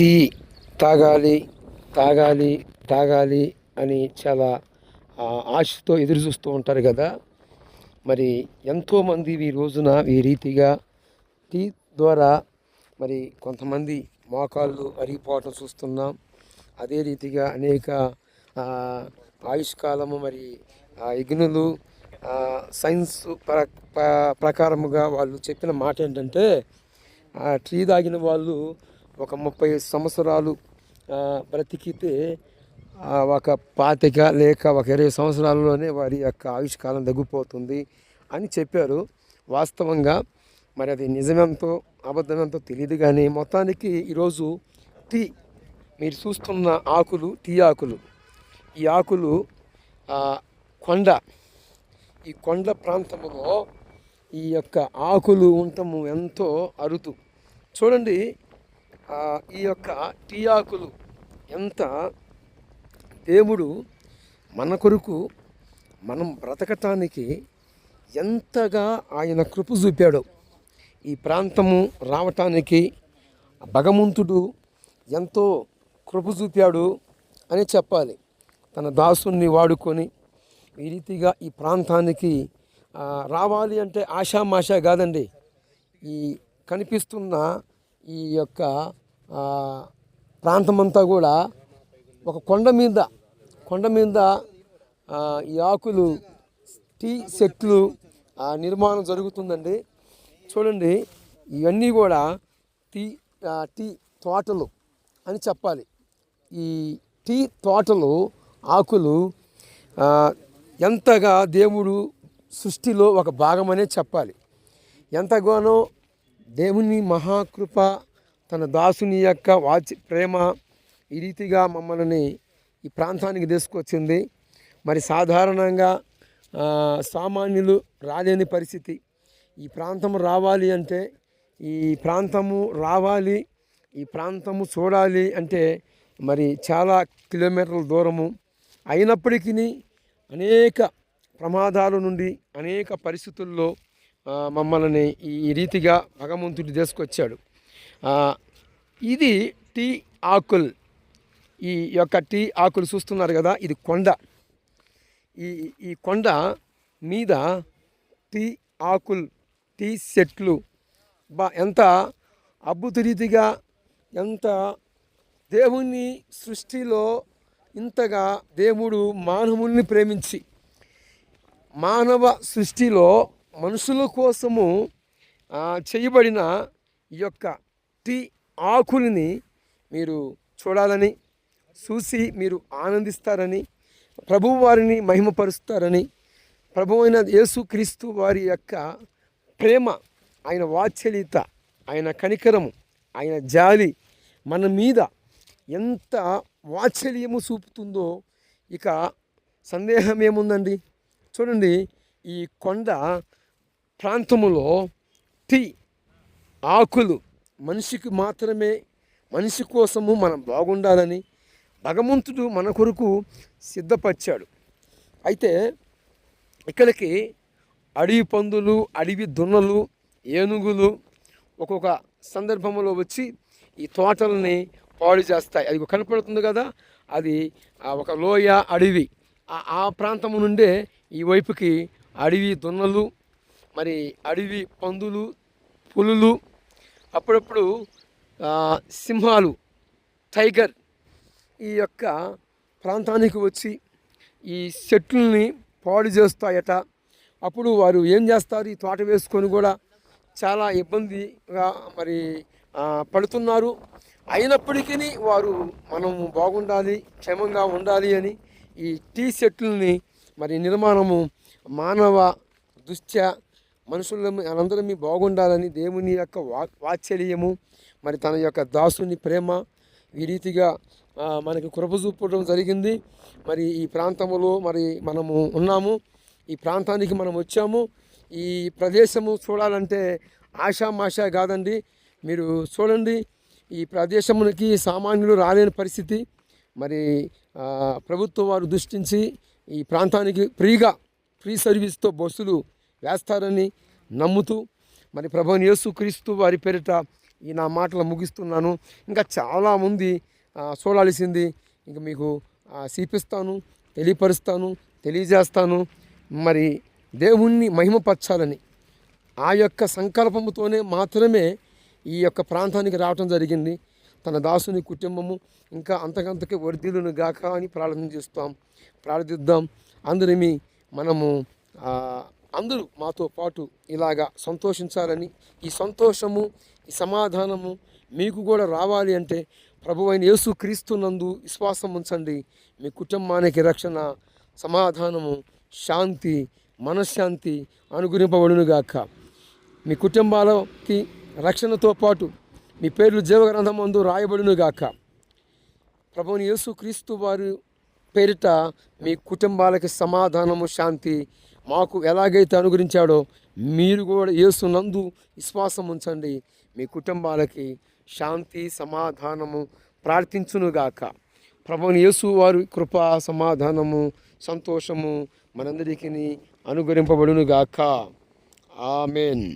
Tea తాగాలి తాగాలి తాగాలి అని చాలా ఆశతో ఎదురు చూస్తూ ఉంటారు కదా. మరి ఎంతోమంది ఈ రోజున ఈ రీతిగా టీ ద్వారా మరి కొంతమంది మోకాళ్ళు అరిగిపోవటం చూస్తున్నాం. అదే రీతిగా అనేక ఆయుష్కాలము మరి యజ్ఞులు సైన్స్ ప్ర ప్రకారముగా వాళ్ళు చెప్పిన మాట ఏంటంటే ఆ టీ తాగిన వాళ్ళు ఒక ముప్పై సంవత్సరాలు బ్రతికితే ఒక పాతిక లేక ఒక ఇరవై సంవత్సరాల్లోనే వారి యొక్క ఆయుష్కాలం తగ్గిపోతుంది అని చెప్పారు. వాస్తవంగా మరి అది నిజమెంతో అబద్ధమెంతో తెలియదు కానీ మొత్తానికి ఈరోజు టీ మీరు చూస్తున్న ఆకులు టీ ఆకులు. ఈ ఆకులు కొండ. ఈ కొండ ప్రాంతంలో ఈ యొక్క ఆకులు ఉండటము ఎంతో అరుదు. చూడండి ఈ యొక్క టీ ఆకులు ఎంత దేవుడు మన కొరకు మనం బ్రతకటానికి ఎంతగా ఆయన కృప చూపాడో ఈ ప్రాంతము రావటానికి భగవంతుడు ఎంతో కృప చూపాడు అని చెప్పాలి. తన దాసుని వాడుకొని ఈ రీతిగా ఈ ప్రాంతానికి రావాలి అంటే ఆషామాషా కాదండి. ఈ కనిపిస్తున్న ఈ యొక్క ప్రాంతమంతా కూడా ఒక కొండ మీద కొండ మీద ఈ ఆకులు టీ చెట్లు నిర్మాణం జరుగుతుందండి. చూడండి ఇవన్నీ కూడా టీ టీ తోటలు అని చెప్పాలి. ఈ టీ తోటలు ఆకులు ఎంతగా దేవుడు సృష్టిలో ఒక భాగమనే చెప్పాలి. ఎంతగానో దేవుని మహాకృప తన దాసుని యొక్క వాచి ప్రేమ ఈ రీతిగా మమ్మల్ని ఈ ప్రాంతానికి తీసుకొచ్చింది. మరి సాధారణంగా సామాన్యులు రాలేని పరిస్థితి. ఈ ప్రాంతం రావాలి అంటే ఈ ప్రాంతము రావాలి ఈ ప్రాంతము చూడాలి అంటే మరి చాలా కిలోమీటర్ల దూరము. అయినప్పటికీ అనేక ప్రమాదాల నుండి అనేక పరిస్థితుల్లో మమ్మల్ని ఈ రీతిగా భగవంతుడు తీసుకొచ్చాడు ఇది టీ ఆకుల్. ఈ యొక్క టీ ఆకులు చూస్తున్నారు కదా ఇది కొండ. ఈ ఈ కొండ మీద టీ ఆకులు టీ చెట్లు బా ఎంత అద్భుత రీతిగా ఎంత దేవుని సృష్టిలో ఇంతగా దేవుడు మానవుల్ని ప్రేమించి మానవ సృష్టిలో మనుషుల కోసము చేయబడిన ఈ యొక్క టీ ఆకుల్ని మీరు చూడాలని చూసి మీరు ఆనందిస్తారని ప్రభువు వారిని మహిమపరుస్తారని ప్రభు అయిన యేసుక్రీస్తు వారి యొక్క ప్రేమ ఆయన వాత్సల్యత ఆయన కనికరము ఆయన జాలి మన మీద ఎంత వాత్సల్యము చూపుతుందో ఇక సందేహం ఏముందండి? చూడండి ఈ కొండ ప్రాంతములో టీ ఆకులు మనిషికి మాత్రమే మనిషి కోసము మనం బాగుండాలని భగవంతుడు మన కొరకు సిద్ధపరిచాడు. అయితే ఇక్కడికి అడవి పందులు అడవి దున్నలు ఏనుగులు ఒక్కొక్క సందర్భంలో వచ్చి ఈ తోటలని పాడు చేస్తాయి. అది కనపడుతుంది కదా అది ఒక లోయ అడవి. ఆ- ఆ ప్రాంతం నుండే ఈ వైపుకి అడవి దున్నలు మరి అడవి పందులు పులులు అప్పుడప్పుడు సింహాలు టైగర్ ఈ యొక్క ప్రాంతానికి వచ్చి ఈ చెట్లని పాడు చేస్తాయట. అప్పుడు వారు ఏం చేస్తారు? ఈ తోట వేసుకొని కూడా చాలా ఇబ్బందిగా మరి పడుతున్నారు. అయినప్పటికీ వారు మనం బాగుండాలి క్షేమంగా ఉండాలి అని ఈ టీ చెట్లని మరి నిర్మాణము మానవ దృష్ట్యా మనుషుల్లో అందరం మీ బాగుండాలని దేవుని యొక్క వా వాత్సల్యము మరి తన యొక్క దాసుని ప్రేమ ఈ రీతిగా మనకి కృప చూపడం జరిగింది. మరి ఈ ప్రాంతంలో మరి మనము ఉన్నాము. ఈ ప్రాంతానికి మనం వచ్చాము. ఈ ప్రదేశము చూడాలంటే ఆషామాషా కాదండి. మీరు చూడండి ఈ ప్రదేశమునికి సామాన్యులు రాలేని పరిస్థితి. మరి ప్రభుత్వం వారు దృష్టించి ఈ ప్రాంతానికి ఫ్రీగా ఫ్రీ సర్వీస్తో బస్సులు వేస్తారని నమ్ముతూ మరి ప్రభుని యేసు క్రీస్తు వారి పేరిట ఈ నా మాటలు ముగిస్తున్నాను. ఇంకా చాలామంది చూడాల్సింది ఇంకా మీకు ఆ, చూపిస్తాను తెలియపరుస్తాను తెలియజేస్తాను. మరి దేవుణ్ణి మహిమపరచాలని ఆ యొక్క సంకల్పముతోనే మాత్రమే ఈ యొక్క ప్రాంతానికి రావటం జరిగింది. తన దాసుని కుటుంబము ఇంకా అంతకంతకి వర్ధిలును గాక అని ప్రార్థన చేస్తాం ప్రార్థిద్దాం. అందరిమి మనము అందరూ మాతో పాటు ఇలాగా సంతోషించాలని ఈ సంతోషము ఈ సమాధానము మీకు కూడా రావాలి అంటే ప్రభు అయిన యేసు క్రీస్తునందు విశ్వాసం ఉంచండి. మీ కుటుంబానికి రక్షణ సమాధానము శాంతి మనశ్శాంతి అనుగ్రహింపబడునుగాక. మీ కుటుంబాలకి రక్షణతో పాటు మీ పేర్లు జీవగ్రంథమందు రాయబడునుగాక. ప్రభుని యేసు క్రీస్తు వారి పేరిట మీ కుటుంబాలకి సమాధానము శాంతి మాకు ఎలాగైతే అనుగ్రహించాడో మీరు కూడా యేసు నందు విశ్వాసం ఉంచండి. మీ కుటుంబాలకి శాంతి సమాధానము ప్రార్థించునుగాక. ప్రభుని యేసు వారి కృప సమాధానము సంతోషము మనందరికీ అనుగ్రహింపబడునుగాక. ఆమెన్.